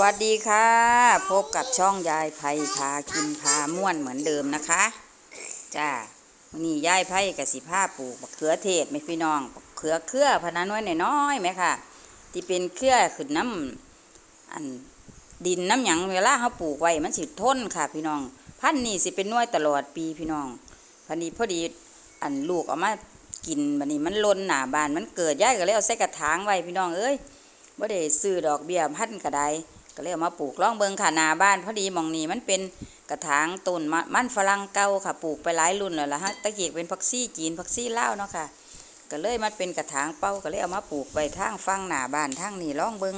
วัสดีค่ะ พบกับช่องยายไผ่พากินพาม่วนเหมือนเดิมนะคะจ้าวันนี้ยายไผ่กับสิผ้าปลูกบักเขือเทศไหมพี่น้องบักเขือเครือพนันไว้น้อยไหมค่ะ ที่เป็นเครือขึ้นน้ำอันดินน้ำหยังเวลาเขาปลูกไว้มันสิทนค่ะ พี่น้อง พันนี่สิเป็นน้วยตลอดปีพี่น้องพันนี้พอดีอันลูกเอามากินบันนี้มันล้นหนาบานมันเกิดยายก็เลยเอาใส่กระถางไว้พี่น้องเอ้ยบ่ได้ซื้อดอกเบี้ยพันธุ์ก็ได ก็เลยเอามาปลูกล่องเบิงค่ะนาบ้านพอดีมองนี้มันเป็นกระถางต้นมันฝรั่งเก่าค่ะปลูกไปหลายรุ่นแล้วล่ะฮะตะเกี้เป็นผักซี่จีนผักซี่เลาเนาะค่ะ ก็เลยมันเป็นกระถางเป้าก็เลยเอามาปลูกไว้ทางฟังหนาบ้านทางนี้ล่องเบิง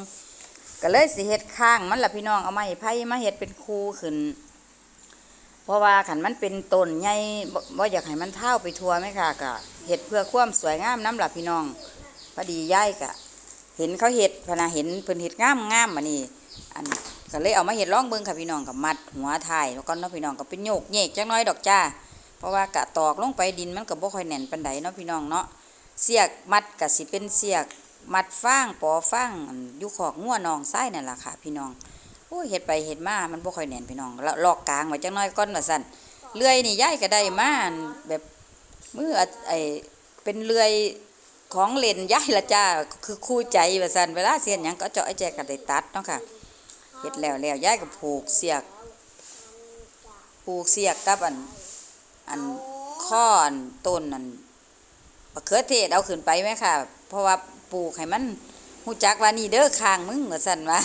ก็เลยสิเฮ็ดข้างมันล่ะพี่น้องเอาไม้ไผ่มาเฮ็ดเป็นคูขึ้น เพราะว่าขันมันเป็นต้นใหญ่บ่อยากให้มันเท่าไปทั่วไหมค่ะก็เฮ็ดเพื่อความสวยงามน้ำล่ะพี่น้องพอดีย้ายก็เห็นเขาเห็ดพนะเห็นเพิ่นเห็ดงามงามมานี่ อันก็เลยเอามาเห็ดร่องเบิ่งค่ะพี่น้องกับมัดหัวถ่ายแล้วก็เนาะพี่น้องก็เป็นโยกเยกจักหน้อยดอกจ้า เพราะว่ากะตอกลงไปดินมันก็บ่ค่อยแน่นปานใดเนาะพี่น้องเนาะเสียกมัดก็สิเป็นเสียกมัดฟางปอฟางอยู่ขอกงัวนองไส้นั่นแหละค่ะ พี่น้องโอ้เฮ็ดไปเฮ็ดมามันบ่ค่อยแน่นพี่น้องแล้วลอกกลางไว้จักหน้อยก่อนว่าซั่นเลื่อยนี่ย้ายก็ได้มาแบบมืออไอเป็นเลื่อยของเล่นย้ายละจ้าคือคู่ใจว่าซั่นเวลาเสียนหยังก็เจาะไอ้แจก็ได้ตัดเนาะค่ะ เฮ็ดแล้วแล้วยายก็ผูกเสียกผูกเสียกกับอันอันข้ออันต้นอันมะเขือเทศเอาขึ้นไปไหมค่ะ เพราะว่าปลูกให้มันฮู้จักว่านี่เด้อข้างมึงว่าซั่นว่า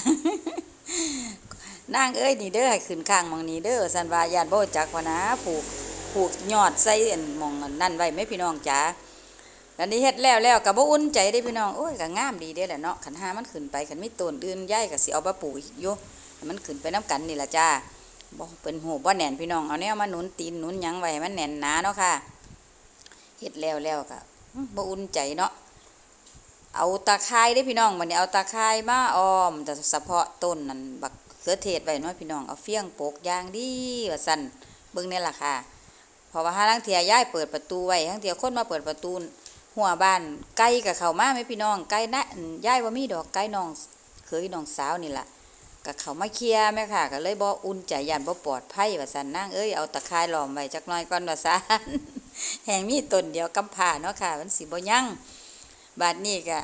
นางเอ้ยนี่เด้อให้ขึ้นข้างมองนี้เด้อว่าซั่นว่าญาติโบจักว่านะปลูกปลูกยอดใส่อันหมองอันนั่นไว้ไหมพี่น้องจ๋า อันนี้เฮ็ดแล้วแล้วก็บ่อุ่นใจได้พี่น้องโอ้ยก็งามดีเด้แหละเนาะคันหามันขึ้นไปคันมีต้นอื่นย้ายก็สิเอามาปลูกอีกอยู่มันขึ้นไปนํกันนี่ล่ะจ้าบ่เป็นหูบ่แน่นพี่น้องเอาแนวมาหนุนตีนหนุนหยังไว้ให้มันแน่นหนาเนาะค่ะเฮ็ดแล้วแล้วก็อื้อบ่อุ่นใจเนาะเอาตาข่ายได้พี่น้องบัดนี้เอาตาข่ายมาออมแต่เฉพาะต้นนั่นบักเขือเทศไว้เนาะพี่น้องเอาเฟี้ยงโปกยางดีว่าซั่นเบิ่งนี่ล่ะค่ะเพราะว่าหาลังเทียย้ายเปิดประตูไว้ทั้งเทียคนมาเปิดประตู หัวบ้านไก่กับเขามาไหมพี่น้องไก่นะย่ายว่ามีดอกไก่น้องเคยน้องสาวนี่แหละกับเขามาเคลียร์แม่ค่ะก็เลยบ่อุ่นใจยันบ่ปลอดภัยว่าซั่นนางเอ้ยเอาตะข่ายล้อมไว้จักน่อยก่อนว่าซั่นแห่งมีต้นเดียวกำผ่าเนาะค่ะมันสิบ่ยั่งบาดนี้ก็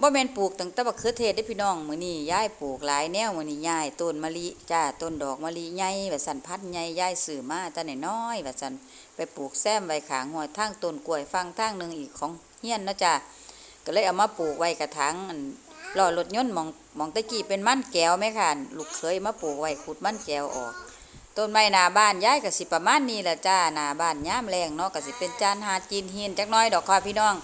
บ่แมนปลูกตั้งแต่บักเขือเทศได้พี่น้องมื้อนี้ย่ายปลูกหลายแนวมื้อนี้ย่ายต้นมะลิจ้าต้นดอกมะลิใหญ่ว่าซั่นพันธุ์ใหญ่ยายซื้อมาแต่น้อยๆว่าซั่นไปปลูกแซมไว้ขางหัวทางต้นกล้วยฟังทางหนึ่งอีกของ เฮียนเนาะจ้ะก็เลยเอามาปลูกไว้กระถางอันล้อรถยนต์มองมองตะกี้เป็นมันแก้วไหมค่ะลูกเคยมาปลูกไว้ขุดมันแก้วออกต้นไม้นาบ้านย้ายก็สิประมาณนี้แหละจ้านาบ้านย่ามแรงเนาะก็สิเป็นจานหาจีนเฮียนจักน้อยดอกค่ะพี่น้อง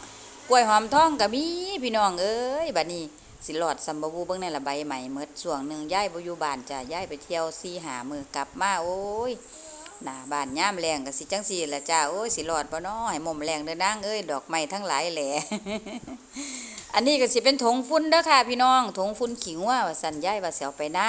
กล้วยหอมทองก็มีพี่น้องเอ้ยบัดนี้สิหลอดสัมบบูเบิ่งในละใบใหม่เมดช่วงหนึ่งย้ายบ่อยู่บ้านจ้ะย้ายไปเที่ยวซีหามือกลับมาโอ้ย หน้าบ้านย่ามแรงก็สิจังสี่ละจ้าโอ้ยสิรอดบ่น้อให้มอมแรงเด้อนางเอ้ยดอกไม้ทั้งหลายแหล่อันนี้ก็สิเป็นถงฟุ้นเด้อค่ะ พี่น้องถงฟุ้นขิงว่าสันย้ายว่าสิเอาไปหน้า